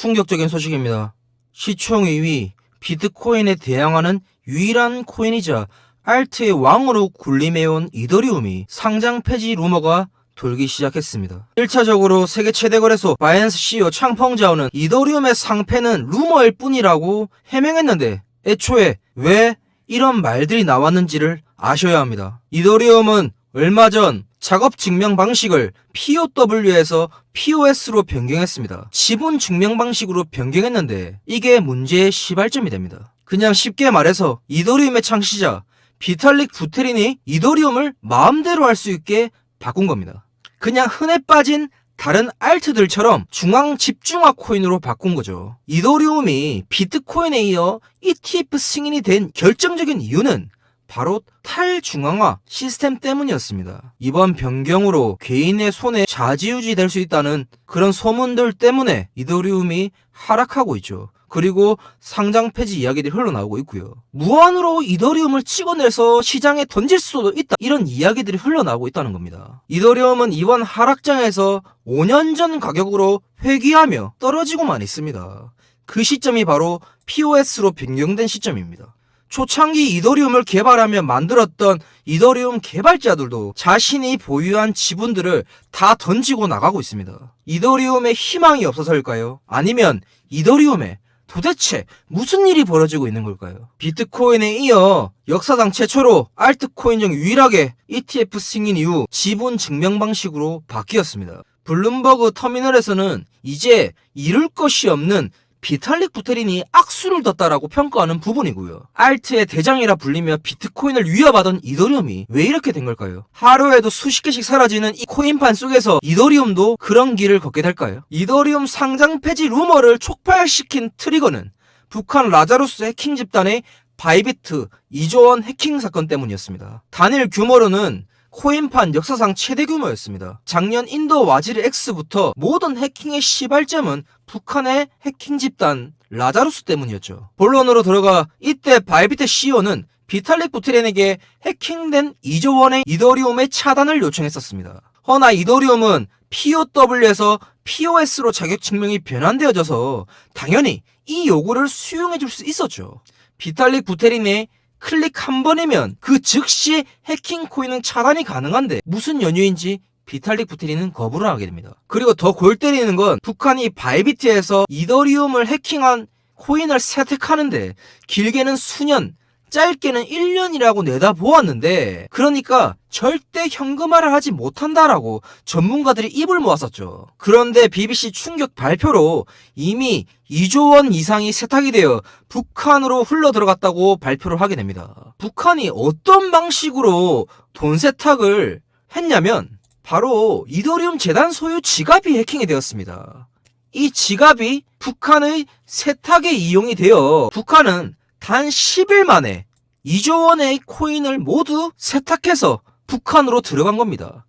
충격적인 소식입니다. 시총 2위 비트코인에 대항하는 유일한 코인이자 알트의 왕으로 군림해온 이더리움이 상장 폐지 루머가 돌기 시작했습니다. 1차적으로 세계 최대 거래소 바이낸스 CEO 창펑자오는 이더리움의 상패는 루머일 뿐이라고 해명했는데 애초에 왜 이런 말들이 나왔는지를 아셔야 합니다. 이더리움은 얼마 전 작업 증명 방식을 POW에서 POS로 변경했습니다. 지분 증명 방식으로 변경했는데 이게 문제의 시발점이 됩니다. 그냥 쉽게 말해서 이더리움의 창시자 비탈릭 부테린이 이더리움을 마음대로 할 수 있게 바꾼 겁니다. 그냥 흔해 빠진 다른 알트들처럼 중앙 집중화 코인으로 바꾼 거죠. 이더리움이 비트코인에 이어 ETF 승인이 된 결정적인 이유는 바로 탈중앙화 시스템 때문이었습니다. 이번 변경으로 개인의 손에 좌지우지 될 수 있다는 그런 소문들 때문에 이더리움이 하락하고 있죠. 그리고 상장 폐지 이야기들이 흘러나오고 있고요. 무한으로 이더리움을 찍어내서 시장에 던질 수도 있다. 이런 이야기들이 흘러나오고 있다는 겁니다. 이더리움은 이번 하락장에서 5년 전 가격으로 회귀하며 떨어지고만 있습니다. 그 시점이 바로 POS로 변경된 시점입니다. 초창기 이더리움을 개발하며 만들었던 이더리움 개발자들도 자신이 보유한 지분들을 다 던지고 나가고 있습니다. 이더리움에 희망이 없어서일까요? 아니면 이더리움에 도대체 무슨 일이 벌어지고 있는 걸까요? 비트코인에 이어 역사상 최초로 알트코인 중 유일하게 ETF 승인 이후 지분 증명 방식으로 바뀌었습니다. 블룸버그 터미널에서는 이제 이룰 것이 없는 비탈릭 부테린이 악수를 뒀다라고 평가하는 부분이고요. 알트의 대장이라 불리며 비트코인을 위협하던 이더리움이 왜 이렇게 된 걸까요? 하루에도 수십 개씩 사라지는 이 코인판 속에서 이더리움도 그런 길을 걷게 될까요? 이더리움 상장 폐지 루머를 촉발시킨 트리거는 북한 라자루스 해킹 집단의 바이비트 2조 원 해킹 사건 때문이었습니다. 단일 규모로는 코인판 역사상 최대 규모였습니다. 작년 인도 와지리 X부터 모든 해킹의 시발점은 북한의 해킹 집단 라자루스 때문이었죠. 본론으로 들어가 이때 바이비트 CEO는 비탈릭 부테린에게 해킹된 2조 원의 이더리움의 차단을 요청했었습니다. 허나 이더리움은 POW에서 POS로 자격 증명이 변환되어져서 당연히 이 요구를 수용해 줄 수 있었죠. 비탈릭 부테린의 클릭 한 번이면 그 즉시 해킹 코인은 차단이 가능한데 무슨 연유인지 비탈릭 부테린은 거부를 하게 됩니다. 그리고 더 골 때리는 건 북한이 바이비트에서 이더리움을 해킹한 코인을 세택하는데 길게는 수년, 짧게는 1년이라고 내다 보았는데 그러니까 절대 현금화를 하지 못한다라고 전문가들이 입을 모았었죠. 그런데 BBC 충격 발표로 이미 2조 원 이상이 세탁이 되어 북한으로 흘러 들어갔다고 발표를 하게 됩니다. 북한이 어떤 방식으로 돈 세탁을 했냐면 바로 이더리움 재단 소유 지갑이 해킹이 되었습니다. 이 지갑이 북한의 세탁에 이용이 되어 북한은 단 10일 만에 2조 원의 코인을 모두 세탁해서 북한으로 들어간 겁니다.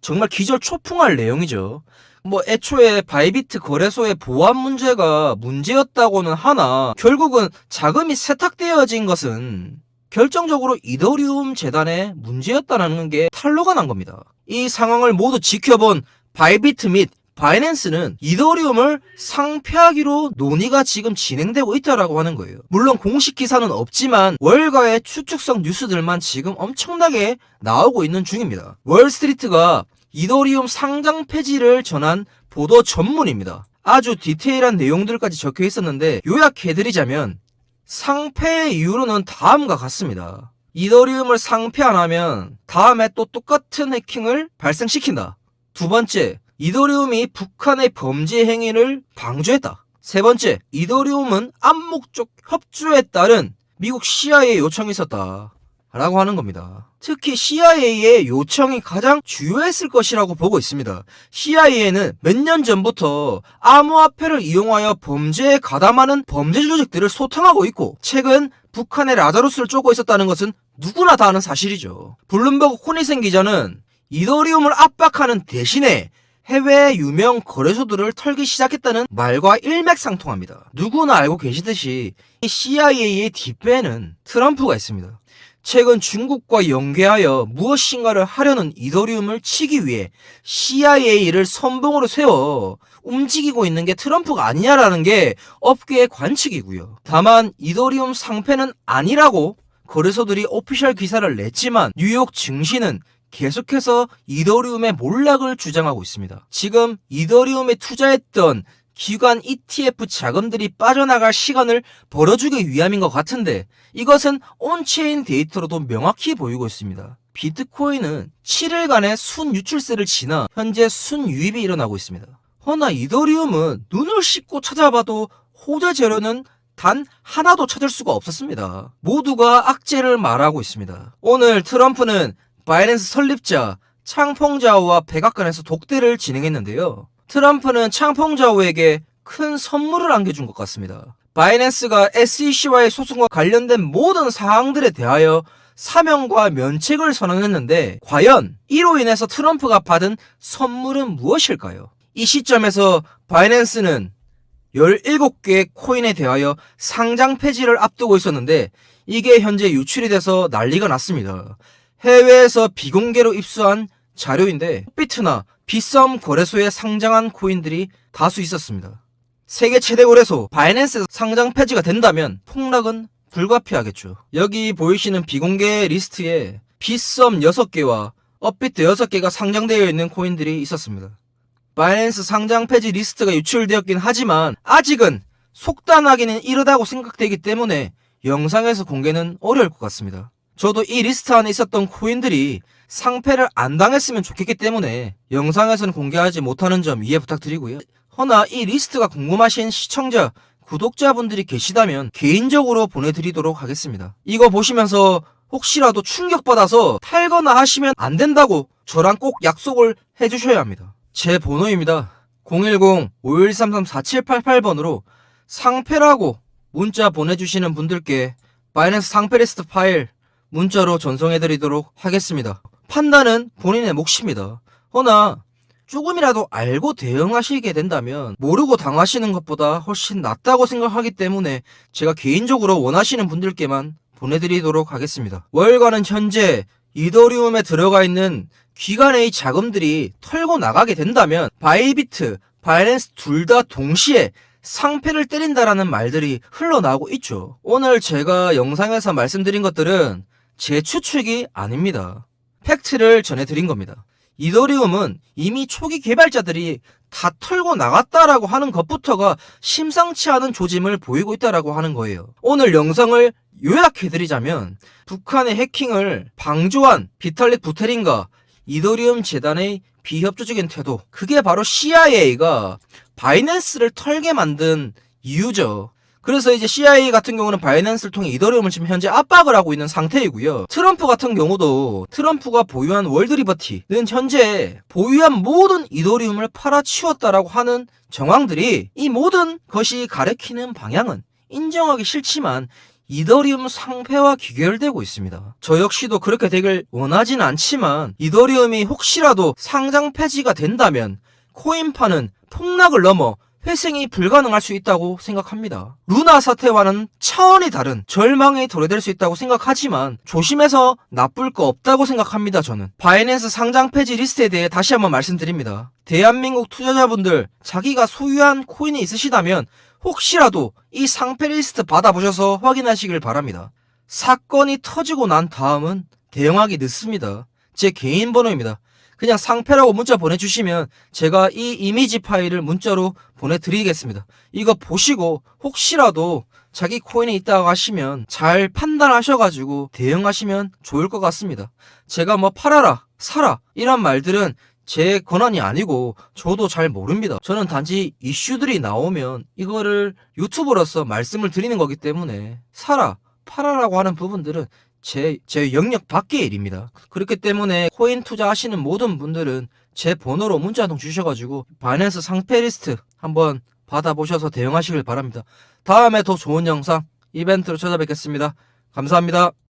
정말 기절 초풍할 내용이죠. 뭐 애초에 바이비트 거래소의 보안 문제가 문제였다고는 하나 결국은 자금이 세탁되어진 것은 결정적으로 이더리움 재단의 문제였다는 게 탄로가 난 겁니다. 이 상황을 모두 지켜본 바이비트 및 바이낸스는 이더리움을 상폐하기로 논의가 지금 진행되고 있다라고 하는 거예요. 물론 공식 기사는 없지만 월가의 추측성 뉴스들만 지금 엄청나게 나오고 있는 중입니다. 월스트리트가 이더리움 상장 폐지를 전한 보도 전문입니다. 아주 디테일한 내용들까지 적혀 있었는데 요약해드리자면 상폐의 이유로는 다음과 같습니다. 이더리움을 상폐 안 하면 다음에 또 똑같은 해킹을 발생시킨다. 두 번째, 이더리움이 북한의 범죄 행위를 방조했다. 세 번째, 이더리움은 암묵적 협조에 따른 미국 CIA 요청이 있었다. 라고 하는 겁니다. 특히 CIA의 요청이 가장 주요했을 것이라고 보고 있습니다. CIA는 몇 년 전부터 암호화폐를 이용하여 범죄에 가담하는 범죄 조직들을 소탕하고 있고 최근 북한의 라자루스를 쫓고 있었다는 것은 누구나 다 아는 사실이죠. 블룸버그 코니센 기자는 이더리움을 압박하는 대신에 해외 유명 거래소들을 털기 시작했다는 말과 일맥상통합니다. 누구나 알고 계시듯이 이 CIA의 뒷배에는 트럼프가 있습니다. 최근 중국과 연계하여 무엇인가를 하려는 이더리움을 치기 위해 CIA를 선봉으로 세워 움직이고 있는 게 트럼프가 아니냐라는 게 업계의 관측이고요. 다만 이더리움 상패는 아니라고 거래소들이 오피셜 기사를 냈지만 뉴욕 증시는 계속해서 이더리움의 몰락을 주장하고 있습니다. 지금 이더리움에 투자했던 기관 ETF 자금들이 빠져나갈 시간을 벌어주기 위함인 것 같은데 이것은 온체인 데이터로도 명확히 보이고 있습니다. 비트코인은 7일간의 순유출세를 지나 현재 순유입이 일어나고 있습니다. 허나 이더리움은 눈을 씻고 찾아봐도 호재 재료는 단 하나도 찾을 수가 없었습니다. 모두가 악재를 말하고 있습니다. 오늘 트럼프는 바이낸스 설립자 창펑자오와 백악관에서 독대를 진행했는데요. 트럼프는 창펑자오에게 큰 선물을 안겨준 것 같습니다. 바이낸스가 SEC와의 소송과 관련된 모든 사항들에 대하여 사명과 면책을 선언했는데 과연 이로 인해서 트럼프가 받은 선물은 무엇일까요? 이 시점에서 바이낸스는 17개의 코인에 대하여 상장 폐지를 앞두고 있었는데 이게 현재 유출이 돼서 난리가 났습니다. 해외에서 비공개로 입수한 자료인데 비트나 비썸 거래소에 상장한 코인들이 다수 있었습니다. 세계 최대 거래소 바이낸스 상장 폐지가 된다면 폭락은 불가피하겠죠. 여기 보이시는 비공개 리스트에 비썸 6개와 업비트 6개가 상장되어 있는 코인들이 있었습니다. 바이낸스 상장 폐지 리스트가 유출되었긴 하지만 아직은 속단하기는 이르다고 생각되기 때문에 영상에서 공개는 어려울 것 같습니다. 저도 이 리스트 안에 있었던 코인들이 상패를 안 당했으면 좋겠기 때문에 영상에서는 공개하지 못하는 점 이해 부탁드리고요. 허나 이 리스트가 궁금하신 시청자, 구독자분들이 계시다면 개인적으로 보내드리도록 하겠습니다. 이거 보시면서 혹시라도 충격받아서 팔거나 하시면 안 된다고 저랑 꼭 약속을 해주셔야 합니다. 제 번호입니다. 010-5133-4788번으로 상패라고 문자 보내주시는 분들께 바이낸스 상패 리스트 파일 문자로 전송해드리도록 하겠습니다. 판단은 본인의 몫입니다. 허나 조금이라도 알고 대응하시게 된다면 모르고 당하시는 것보다 훨씬 낫다고 생각하기 때문에 제가 개인적으로 원하시는 분들께만 보내드리도록 하겠습니다. 월간은 현재 이더리움에 들어가 있는 기관의 자금들이 털고 나가게 된다면 바이비트, 바이낸스 둘 다 동시에 상패를 때린다라는 말들이 흘러나오고 있죠. 오늘 제가 영상에서 말씀드린 것들은 제 추측이 아닙니다. 팩트를 전해드린 겁니다. 이더리움은 이미 초기 개발자들이 다 털고 나갔다라고 하는 것부터가 심상치 않은 조짐을 보이고 있다라고 하는 거예요. 오늘 영상을 요약해드리자면 북한의 해킹을 방조한 비탈릭 부테린과 이더리움 재단의 비협조적인 태도 그게 바로 CIA가 바이낸스를 털게 만든 이유죠. 그래서 이제 CIA 같은 경우는 바이낸스를 통해 이더리움을 지금 현재 압박을 하고 있는 상태이고요. 트럼프 같은 경우도 트럼프가 보유한 월드리버티는 현재 보유한 모든 이더리움을 팔아치웠다라고 하는 정황들이 이 모든 것이 가리키는 방향은 인정하기 싫지만 이더리움 상패와 귀결되고 있습니다. 저 역시도 그렇게 되길 원하진 않지만 이더리움이 혹시라도 상장 폐지가 된다면 코인파는 폭락을 넘어 회생이 불가능할 수 있다고 생각합니다. 루나 사태와는 차원이 다른 절망에 도래될 수 있다고 생각하지만 조심해서 나쁠 거 없다고 생각합니다. 저는 바이낸스 상장 폐지 리스트에 대해 다시 한번 말씀드립니다. 대한민국 투자자분들 자기가 소유한 코인이 있으시다면 혹시라도 이 상패 리스트 받아보셔서 확인하시길 바랍니다. 사건이 터지고 난 다음은 대응하기 늦습니다. 제 개인 번호입니다. 그냥 상패라고 문자 보내주시면 제가 이 이미지 파일을 문자로 보내드리겠습니다. 이거 보시고 혹시라도 자기 코인이 있다고 하시면 잘 판단하셔가지고 대응하시면 좋을 것 같습니다. 제가 뭐 팔아라, 사라 이런 말들은 제 권한이 아니고 저도 잘 모릅니다. 저는 단지 이슈들이 나오면 이거를 유튜브로서 말씀을 드리는 거기 때문에 사라, 팔아라고 하는 부분들은 제, 제 영역 밖의 일입니다. 그렇기 때문에 코인 투자하시는 모든 분들은 제 번호로 문자 한 통 주셔가지고 바이낸스 상패 리스트 한번 받아보셔서 대응하시길 바랍니다. 다음에 더 좋은 영상, 이벤트로 찾아뵙겠습니다. 감사합니다.